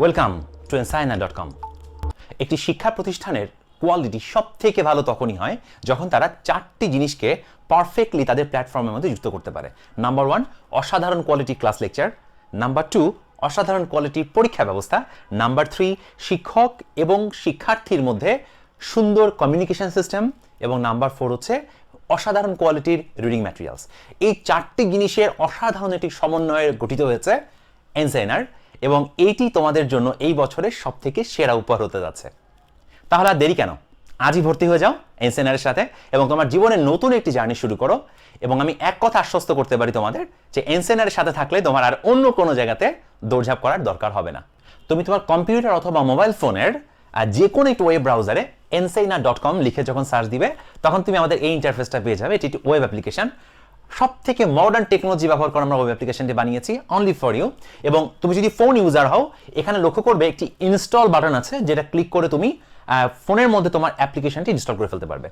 Welcome to Ensaina dot com একটি শিক্ষা প্রতিষ্ঠানের কোয়ালিটি সব থেকে ভালো তখনই হয় যখন তারা চারটি জিনিসকে পারফেক্টলি তাদের প্ল্যাটফর্মের মধ্যে যুক্ত করতে পারে। নাম্বার ওয়ান অসাধারণ quality class lecture number two অসাধারণ কোয়ালিটির পরীক্ষা ব্যবস্থা। নাম্বার থ্রি শিক্ষক এবং শিক্ষার্থীর মধ্যে সুন্দর কমিউনিকেশন সিস্টেম এবং নাম্বার ফোর হচ্ছে অসাধারণ কোয়ালিটির রিডিং ম্যাটেরিয়ালস এই চারটি জিনিসের অসাধারণ একটি সমন্বয়ে গঠিত হয়েছে এনসাইনার এবং এইটি তোমাদের জন্য এই বছরের সব থেকে সেরা উপহার হতে যাচ্ছে। তাহলে আর দেরি কেন? আজই ভর্তি হয়ে যাও এনসেনারের সাথে এবং তোমার জীবনের নতুন একটি জার্নি শুরু করো এবং আমি এক কথা আশ্বস্ত করতে পারি তোমাদের যে এনসেনারের সাথে থাকলে তোমার আর অন্য কোনো জায়গাতে দৌড়ঝাঁপ করার দরকার হবে না। তুমি তোমার কম্পিউটার অথবা মোবাইল ফোনের যে কোনো একটি ওয়েব ব্রাউজারে এনসাইনা ডট কম লিখে যখন সার্চ দিবে, তখন তুমি আমাদের এই ইন্টারফেসটা পেয়ে যাবে, এটি একটি ওয়েব অ্যাপ্লিকেশন। সব থেকে মডার্ন টেকনোলজি ব্যবহার করে আমরা ওয়েব অ্যাপ্লিকেশনটি বানিয়েছি অনলি ফর ইউ এবং তুমি যদি ফোন ইউজার হও, এখানে লক্ষ্য করবে একটি ইনস্টল বাটন আছে, যেটা ক্লিক করে তুমি ফোনের মধ্যে তোমার অ্যাপ্লিকেশনটি ইনস্টল করে ফেলতে পারবে।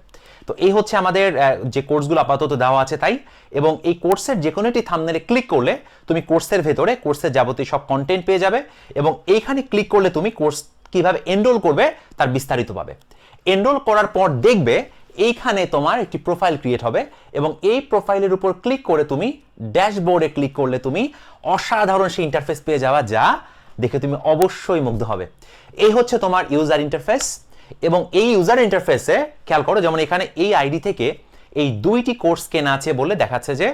তো এই হচ্ছে আমাদের যে কোর্সগুলো আপাতত দেওয়া আছে তাই। এবং এই কোর্সের যে কোনো একটি থামনেলে ক্লিক করলে তুমি কোর্সের ভেতরে কোর্সের যাবতীয় সব কন্টেন্ট পেয়ে যাবে। এবং এইখানে ক্লিক করলে তুমি কোর্স কীভাবে এনরোল করবে, তার বিস্তারিত পাবে। এনরোল করার পর দেখবে এইখানে তোমার একটি প্রোফাইল ক্রিয়েট হবে এবং এই প্রোফাইলের উপর ক্লিক করে তুমি ড্যাশবোর্ডে ক্লিক করলে তুমি অসাধারণ সেই ইন্টারফেস পেয়ে যাওয়া যা দেখে তুমি অবশ্যই মুগ্ধ হবে। এই হচ্ছে তোমার ইউজার ইন্টারফেস এবং এই ইউজার ইন্টারফেসে খেয়াল করো যেমন এখানে এই আইডি থেকে এই দুইটি কোর্স কেনা আছে বলে দেখাচ্ছে যে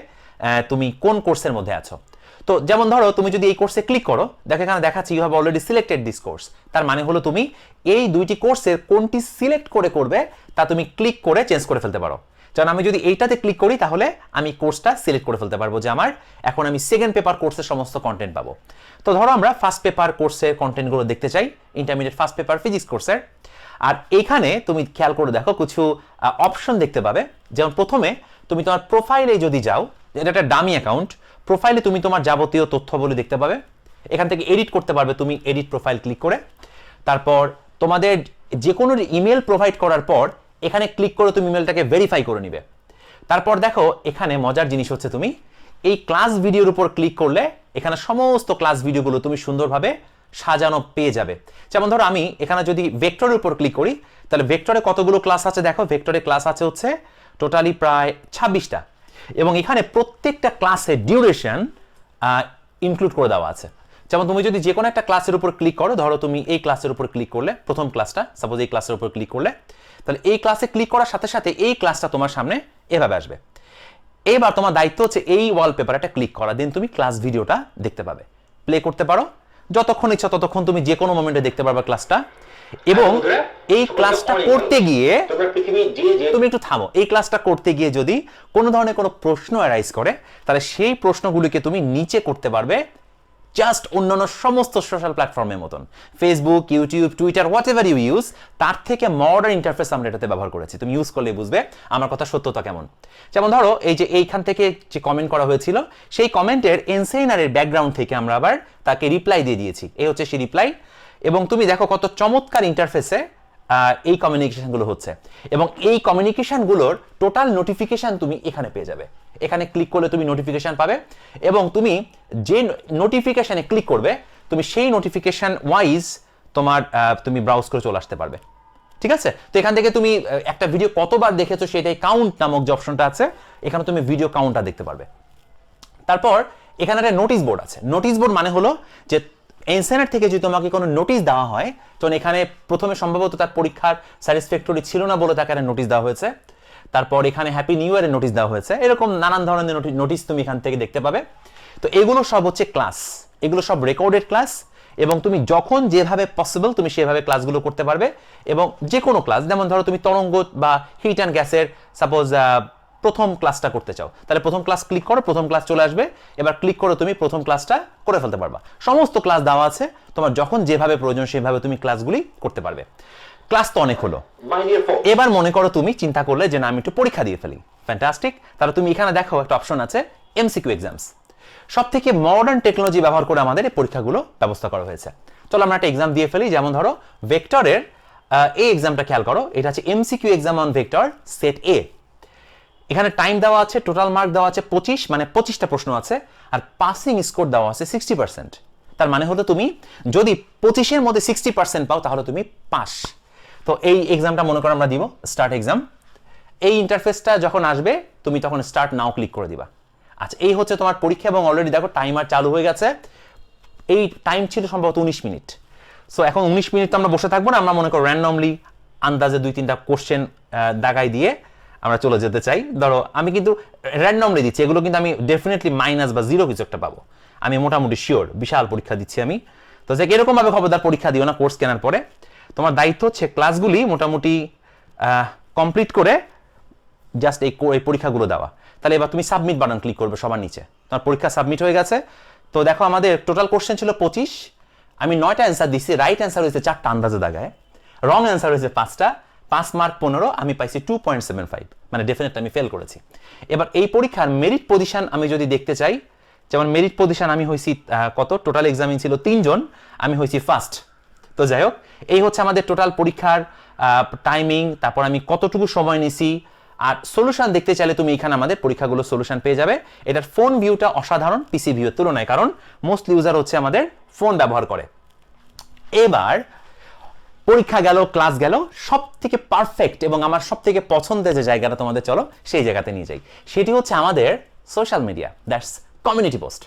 তুমি কোন কোর্সের মধ্যে আছো। তো যেমন ধরো, তুমি যদি এই কোর্সে ক্লিক করো, দেখো এখানে দেখাচ্ছে you have already selected this course তার মানে হলো তুমি এই দুইটি কোর্সের কোনটি সিলেক্ট করে করবে, তা তুমি ক্লিক করে চেঞ্জ করে ফেলতে পারো। যেমন আমি যদি এইটাতে ক্লিক করি, তাহলে আমি কোর্সটা সিলেক্ট করে ফেলতে পারব যে আমার এখন আমি সেকেন্ড পেপার কোর্সের সমস্ত কন্টেন্ট পাবো। তো ধরো আমরা ফার্স্ট পেপার কোর্সের কন্টেন্টগুলো দেখতে চাই ইন্টারমিডিয়েট ফার্স্ট পেপার ফিজিক্স কোর্সের আর এইখানে তুমি খেয়াল করে দেখো, কিছু অপশন দেখতে পাবে। যেমন প্রথমে তুমি তোমার প্রোফাইলে যদি যাও, এটা একটা ডামি অ্যাকাউন্ট প্রোফাইলে তুমি তোমার যাবতীয় তথ্যগুলো দেখতে পাবে। এখান থেকে এডিট করতে পারবে তুমি এডিট প্রোফাইল ক্লিক করে। তারপর তোমাদের যে কোনো ইমেল প্রোভাইড করার পর এখানে ক্লিক করে তুমি ইমেলটাকে ভেরিফাই করে নিবে। তারপর দেখো, এখানে মজার জিনিস হচ্ছে তুমি, এই ক্লাস ভিডিওর উপর ক্লিক করলে এখানে সমস্ত ক্লাস ভিডিওগুলো তুমি সুন্দরভাবে সাজানো পেয়ে যাবে। যেমন ধরো, আমি এখানে যদি ভেক্টরের উপর ক্লিক করি, তাহলে ভেক্টরে কতগুলো ক্লাস আছে দেখো? ভেক্টরে ক্লাস আছে হচ্ছে টোটালি প্রায় ছাব্বিশটা। এবং এখানে প্রত্যেকটা ক্লাসের ডিউরেশন ইনক্লুড করে দেওয়া আছে। যেমন তুমি যদি যে কোনো একটা ক্লাসের উপর ক্লিক করো, ধরো তুমি এই ক্লাসের উপর ক্লিক করলে, প্রথম ক্লাসটা সাপোজ এই ক্লাসের উপর ক্লিক করলে, তাহলে এই ক্লাসে ক্লিক করার সাথে সাথে এই ক্লাসটা তোমার সামনে এভাবে আসবে। এবার তোমার দায়িত্ব হচ্ছে এই ওয়ালপেপারটা ক্লিক করা দিন তুমি ক্লাস ভিডিওটা দেখতে পাবে। প্লে করতে পারো, যতক্ষণ ইচ্ছা ততক্ষণ তুমি যে কোনো মোমেন্টে দেখতে পারবে ক্লাসটা এবং এই ক্লাসটা করতে গিয়ে তুমি একটু থামো। এই ক্লাসটা করতে গিয়ে যদি কোনো ধরনের কোনো প্রশ্ন অ্যারাইজ করে তাহলে সেই প্রশ্নগুলিকে তুমি নিচে করতে পারবে জাস্ট অন্যান্য সমস্ত সোশ্যাল প্ল্যাটফর্মের মতন। Facebook YouTube Twitter whatever you use তার থেকে মডার্ন ইন্টারফেস আমরা এটাতে ব্যবহার করেছি। তুমি ইউজ করলে বুঝবে আমার কথা সত্যতা কেমন। যেমন ধরো এই যে এইখান থেকে যে কমেন্ট করা হয়েছিল সেই কমেন্টের এনসেইনারের ব্যাকগ্রাউন্ড থেকে আমরা আবার তাকে রিপ্লাই দিয়ে দিয়েছি। এই হচ্ছে সেই রিপ্লাই এবং তুমি দেখো কত চমৎকার ইন্টারফেসে এই কমিউনিকেশনগুলো হচ্ছে। এবং এই কমিউনিকেশনগুলোর টোটাল নোটিফিকেশন তুমি এখানে পেয়ে যাবে। এখানে ক্লিক করলে তুমি নোটিফিকেশন পাবে এবং তুমি যে নোটিফিকেশনে ক্লিক করবে, তুমি সেই নোটিফিকেশন ওয়াইজ তোমার তুমি ব্রাউজ করে চলে আসতে পারবে। ঠিক আছে? তো এখান থেকে তুমি একটা ভিডিও কতবার দেখেছ সেটাই কাউন্ট নামক যে অপশনটা আছে, এখানে তুমি ভিডিও কাউন্টটা দেখতে পারবে। তারপর এখানে একটা নোটিশ বোর্ড আছে। নোটিশ বোর্ড মানে হলো যে এনসেনার থেকে যদি তোমাকে কোনো নোটিশ দেওয়া হয় তখন এখানে প্রথমে সম্ভবত তার পরীক্ষার স্যাটিসফ্যাক্টরি ছিল না বলে তাকে নোটিশ দেওয়া হয়েছে। তারপর এখানে হ্যাপি নিউ ইয়ারের নোটিশ দেওয়া হয়েছে। এরকম নানান ধরনের নোটিশ তুমি এখান থেকে দেখতে পাবে। তো এগুলো সব হচ্ছে ক্লাস এগুলো সব রেকর্ডেড ক্লাস এবং তুমি যখন যেভাবে পসিবল তুমি সেভাবে ক্লাসগুলো করতে পারবে এবং যে কোনো ক্লাস যেমন ধরো তুমি তরঙ্গ বা হিট অ্যান্ড গ্যাসের সাপোজ প্রথম ক্লাসটা করতে চাও। তাহলে প্রথম ক্লাস ক্লিক করো, প্রথম ক্লাস চলে আসবে। এবার ক্লিক করো তুমি, প্রথম ক্লাসটা করে ফেলতে পারবা। সমস্ত ক্লাস দেওয়া আছে তোমার যখন যেভাবে প্রয়োজন সেভাবে তুমি ক্লাসগুলি করতে পারবে। ক্লাস তো অনেক হলো। এবার মনে করো তুমি চিন্তা করলে যে না আমি একটু পরীক্ষা দিয়ে ফেলি। ফ্যান্টাস্টিক তাহলে তুমি এখানে দেখো একটা অপশন আছে এমসিকিউ এক্সামস সব থেকে মডার্ন টেকনোলজি ব্যবহার করে আমাদের এই পরীক্ষাগুলো ব্যবস্থা করা হয়েছে। চলো আমরা একটা এক্সাম দিয়ে ফেলি যেমন ধরো ভেক্টরের এই এক্সামটা খেয়াল করো। এটা হচ্ছে MCQ exam on vector set এ এখানে টাইম দেওয়া আছে টোটাল মার্ক দেওয়া আছে পঁচিশ মানে পঁচিশটা প্রশ্ন আছে, আর পাসিং স্কোর দেওয়া আছে সিক্সটি পার্সেন্ট তার মানে হলো তুমি যদি পঁচিশের মধ্যে সিক্সটি পার্সেন্ট পাও, তাহলে তুমি পাস তো এই এক্সামটা মনে করো আমরা দিব স্টার্ট এক্সাম এই ইন্টারফেসটা যখন আসবে, তুমি তখন স্টার্ট নাও ক্লিক করে দিবা। আচ্ছা এই হচ্ছে তোমার পরীক্ষা এবং অলরেডি দেখো টাইমার চালু হয়ে গেছে। এই টাইম ছিল সম্ভবত উনিশ মিনিট। সো এখন উনিশ মিনিট তো আমরা বসে থাকব না, আমরা মনে করো র্যান্ডমলি আন্দাজে দুই তিনটা কোশ্চেন দাগাই দিয়ে আমরা চলে যেতে চাই। ধরো, আমি কিন্তু র্যান্ডমলি দিচ্ছি, এগুলো কিন্তু আমি ডেফিনেটলি মাইনাস বা জিরো কিছু একটা পাবো। আমি মোটামুটি শিওর বিশাল পরীক্ষা দিচ্ছি আমি। তো যে এরকমভাবে খবরদার পরীক্ষা দিও না কোর্স কেনার পরে। তোমার দায়িত্ব হচ্ছে ক্লাসগুলি মোটামুটি কমপ্লিট করে জাস্ট এই এই পরীক্ষাগুলো দেওয়া। তাহলে এবার তুমি সাবমিট বাটন ক্লিক করবে সবার নিচে। তোমার পরীক্ষা সাবমিট হয়ে গেছে। তো দেখো, আমাদের টোটাল কোশ্চেন ছিল পঁচিশ। আমি নয়টা অ্যান্সার দিচ্ছি রাইট অ্যান্সার হয়েছে চারটা আন্দাজে দাগায়। রং অ্যান্সার হয়েছে পাঁচটা। পাঁচ মার্ক পনেরো, আমি পাইছি টু পয়েন্ট সেভেন ফাইভ মানে ডেফিনেট আমি ফেল করেছি। এবার এই পরীক্ষার মেরিট পজিশন আমি যদি দেখতে চাই, যেমন মেরিট পজিশন আমি হয়েছি কত? টোটাল এক্সামিন ছিল তিনজন, আমি হয়েছি ফার্স্ট তো যাই হোক, এই হচ্ছে আমাদের টোটাল পরীক্ষার টাইমিং তারপর আমি কতটুকু সময় নিছি। আর সলিউশন দেখতে চাইলে তুমি এখানে আমাদের পরীক্ষাগুলো সলিউশন পেয়ে যাবে। এটার ফোন ভিউটা অসাধারণ পিসি ভিউর তুলনায়, কারণ মোস্ট ইউজার হচ্ছে আমাদের ফোন ব্যবহার করে। এবার পরীক্ষা গেল ক্লাস গেল সব থেকে পারফেক্ট এবং আমার সব থেকে পছন্দের যে জায়গাটা তোমাদের, চলো সেই জায়গাতে নিয়ে যাই। সেটি হচ্ছে আমাদের social media that's community post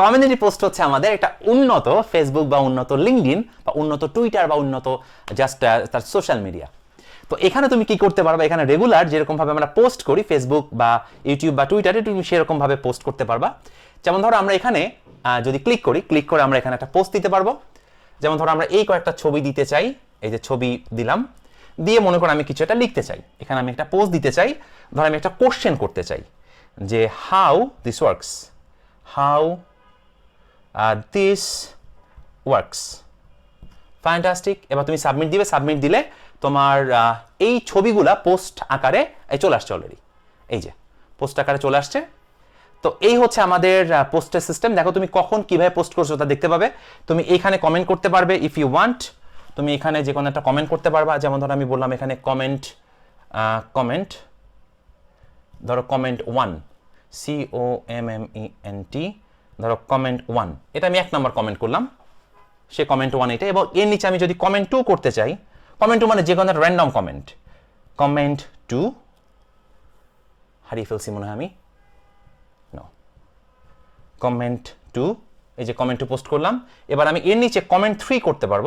community post হচ্ছে আমাদের একটা উন্নত ফেসবুক বা উন্নত লিঙ্কডিন বা উন্নত টুইটার বা উন্নত জাস্ট তার সোশ্যাল মিডিয়া তো এখানে তুমি কি করতে পারবা? এখানে রেগুলার যেরকম ভাবে আমরা পোস্ট করি ফেসবুক বা ইউটিউব বা টুইটারে তুমি সেরকম ভাবে পোস্ট করতে পারবা। যেমন ধরো আমরা এখানে যদি ক্লিক করি ক্লিক করে আমরা এখানে একটা পোস্ট দিতে পারব। যেমন ধরো আমরা এই কয়েকটা ছবি দিতে চাই এই যে ছবি দিলাম, দিয়ে মনে করো আমি কিছু একটা লিখতে চাই। এখানে আমি একটা পোস্ট দিতে চাই, ধর আমি একটা কোশ্চেন করতে চাই, যে how this works how this works fantastic এবার তুমি সাবমিট দিবে সাবমিট দিলে তোমার এই ছবিগুলা পোস্ট আকারে এই চলে আসছে অলরেডি এই যে পোস্ট আকারে চলে আসছে। তো এই হচ্ছে আমাদের পোস্টের সিস্টেম দেখো তুমি কখন কীভাবে পোস্ট করছ তা দেখতে পাবে। তুমি এখানে কমেন্ট করতে পারবে ইফ ইউ ওয়ান্ট তুমি এখানে যে কোনো একটা কমেন্ট করতে পারবা। যেমন ধরো আমি বললাম এখানে কমেন্ট কমেন্ট ধরো comment one C O M M E N T ধরো কমেন্ট ওয়ান এটা আমি এক নম্বর কমেন্ট করলাম। সে কমেন্ট ওয়ান এটা এবং এর নিচে আমি যদি কমেন্ট টু করতে চাই কমেন্ট টু মানে যে কোনো একটা র্যান্ডম কমেন্ট কমেন্ট টু হারিয়ে ফেলছি মনে হয় আমি। কমেন্ট টু এই যে কমেন্ট টু পোস্ট করলাম। এবার আমি এর নিচে কমেন্ট থ্রি করতে পারব।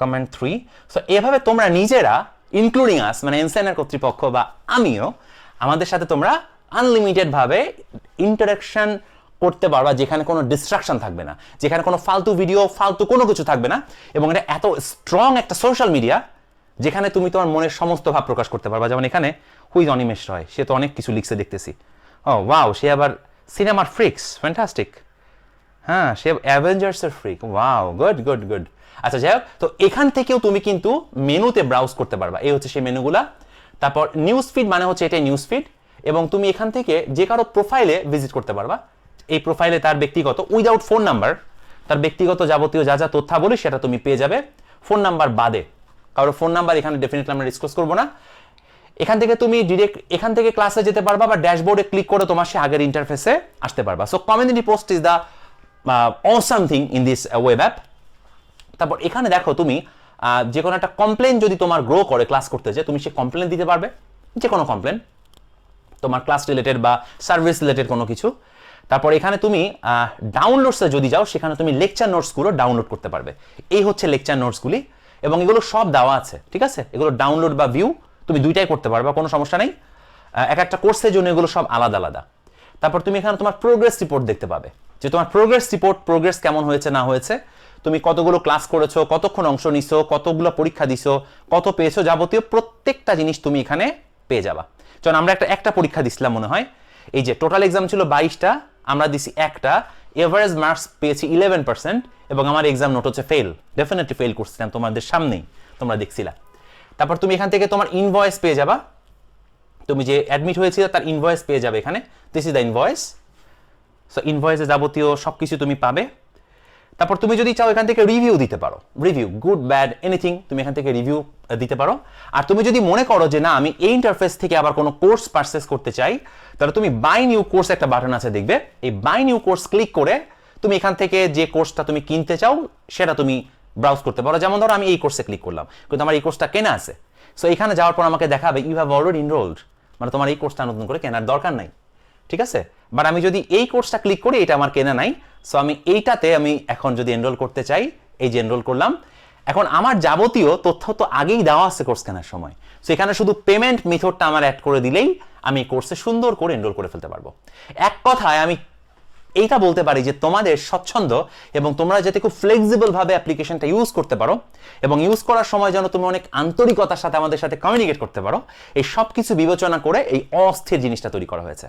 কমেন্ট থ্রি সো এভাবে তোমরা নিজেরা ইনক্লুডিং আস মানে এনসাইনার কর্তৃপক্ষ বা আমিও, আমাদের সাথে তোমরা আনলিমিটেড ভাবে ইন্টারাকশন করতে পারবা, যেখানে কোনো ডিস্ট্রাকশন থাকবে না। যেখানে কোনো ফালতু ভিডিও ফালতু কোনো কিছু থাকবে না। এবং এটা এত স্ট্রং একটা সোশ্যাল মিডিয়া যেখানে তুমি তোমার মনের সমস্ত ভাব প্রকাশ করতে পারবা। যেমন এখানে হুইজ অনিমেষ রয়? সে তো অনেক কিছু লিখছে, দেখতেছি। ও ওয়াও সে আবার সিনেমার ফ্রিক্স ফ্যান্টাস্টিক হ্যাঁ সে অ্যাভেঞ্জার্সের freak wow good good good আচ্ছা যাই হোক, তো এখান থেকেও তুমি কিন্তু মেনুতে ব্রাউজ করতে পারবা। এই হচ্ছে সেই মেনুগুলা। তারপর নিউজ ফিড মানে হচ্ছে এটাই নিউজ ফিড এবং তুমি এখান থেকে যে কারও প্রোফাইলে ভিজিট করতে পারবা। এই প্রোফাইলে তার ব্যক্তিগত উইদাউট ফোন নাম্বার তার ব্যক্তিগত যাবতীয় যা যা তথ্যাবলী সেটা তুমি পেয়ে যাবে। ফোন নাম্বার বাদে। কারও ফোন নাম্বার এখানে ডেফিনেটলি আমরা ডিসকাস করব না। এখান থেকে তুমি ডিরেক্ট এখান থেকে ক্লাসে যেতে পারবা বা ড্যাশবোর্ডে ক্লিক করে তোমার সে আগের ইন্টারফেসে আসতে পারবা। So community post is the awesome thing in this web app তারপর এখানে দেখো তুমি যে কোনো একটা কমপ্লেন যদি তোমার গ্রো করে ক্লাস করতে যে তুমি সে কমপ্লেন দিতে পারবে। যে কোনো কমপ্লেন তোমার ক্লাস রিলেটেড বা সার্ভিস রিলেটেড কোনো কিছু। তারপর এখানে তুমি ডাউনলোডসে যদি যাও, সেখানে তুমি লেকচার নোটসগুলো ডাউনলোড করতে পারবে। এই হচ্ছে লেকচার নোটসগুলি এবং এগুলো সব দেওয়া আছে, ঠিক আছে? এগুলো ডাউনলোড বা ভিউ তুমি দুইটাই করতে পারবে, কোনো সমস্যা নেই। এক একটা কোর্সের জন্য এগুলো সব আলাদা আলাদা। তারপর তুমি এখানে তোমার প্রোগ্রেস রিপোর্ট দেখতে পাবে। যে তোমার প্রোগ্রেস রিপোর্ট প্রোগ্রেস কেমন হয়েছে, না হয়েছে, তুমি কতগুলো ক্লাস করেছ, কতক্ষণ অংশ নিছো, কতগুলো পরীক্ষা দিছো, কত পেয়েছ যাবতীয় প্রত্যেকটা জিনিস তুমি এখানে পেয়ে যাবা। চল, আমরা একটা একটা পরীক্ষা দিছিলাম মনে হয়। এই যে টোটাল এক্সাম ছিল বাইশটা, আমরা দিছি একটা এভারেজ মার্কস পেয়েছি ইলেভেন পার্সেন্ট এবং আমার এক্সাম নোট হচ্ছে ফেল ডেফিনেটলি ফেল করছিলাম তোমাদের সামনেই, তোমরা দেখছিলা। তারপর তুমি এখান থেকে তোমার ইনভয়েস পেয়ে যাবা। তুমি যে অ্যাডমিট হয়েছিল তার ইনভয়েস পেয়ে যাবে এখানে। This is the invoice so ইনভয়েসে যাবতীয় সব কিছু তুমি পাবে। তারপর তুমি যদি চাও এখান থেকে রিভিউ দিতে পারো। রিভিউ গুড ব্যাড এনিথিং তুমি এখান থেকে রিভিউ দিতে পারো। আর তুমি যদি মনে করো যে না, আমি এই ইন্টারফেস থেকে আবার কোনো কোর্স পারচেস করতে চাই, তাহলে তুমি বাই নিউ কোর্স একটা বাটন আছে দেখবে। এই বাই নিউ কোর্স ক্লিক করে তুমি এখান থেকে যে কোর্সটা তুমি কিনতে চাও, সেটা তুমি ব্রাউজ করতে পারো। যেমন ধরো আমি এই কোর্সে ক্লিক করলাম, কিন্তু আমার এই কোর্সটা কেনা আছে। সো এখানে যাওয়ার পর আমাকে দেখাবে ইউ হ্যাভ অলরেডি ইনরোলড মানে তোমার এই কোর্সটা নতুন করে কেনার দরকার নাই। ঠিক আছে? বাট আমি যদি এই কোর্সটা ক্লিক করি, এটা আমার কেনা নাই। সো আমি এইটাতে আমি এখন যদি এনরোল করতে চাই, এই যে এনরোল করলাম। এখন আমার যাবতীয় তথ্য তো আগেই দেওয়া আছে কোর্স কেনার সময়। সো এখানে শুধু পেমেন্ট মেথডটা আমার অ্যাড করে দিলেই আমি কোর্সে সুন্দর করে এনরোল করে ফেলতে পারব। এক কথায় আমি এইটা বলতে পারি যে তোমাদের স্বচ্ছন্দ এবং তোমরা যাতে খুব ফ্লেক্সিবল ভাবে অ্যাপ্লিকেশনটা ইউজ করতে পারো এবং ইউজ করার সময় যেন তুমি অনেক আন্তরিকতার সাথে আমাদের সাথে কমিউনিকেট করতে পারো, এই সব কিছু বিবেচনা করে এই অস্থির জিনিসটা তৈরি করা হয়েছে।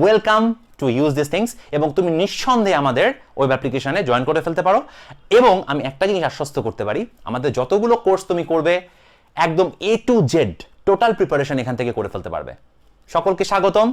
Welcome to use this things এবং তুমি নিঃসন্দেহে আমাদের ওয়েব অ্যাপ্লিকেশানে জয়েন করে ফেলতে পারো এবং আমি একটা জিনিস আশ্বস্ত করতে পারি, আমাদের যতগুলো কোর্স তুমি করবে, একদম A to Z total preparation এখান থেকে করে ফেলতে পারবে। সকলকে স্বাগতম।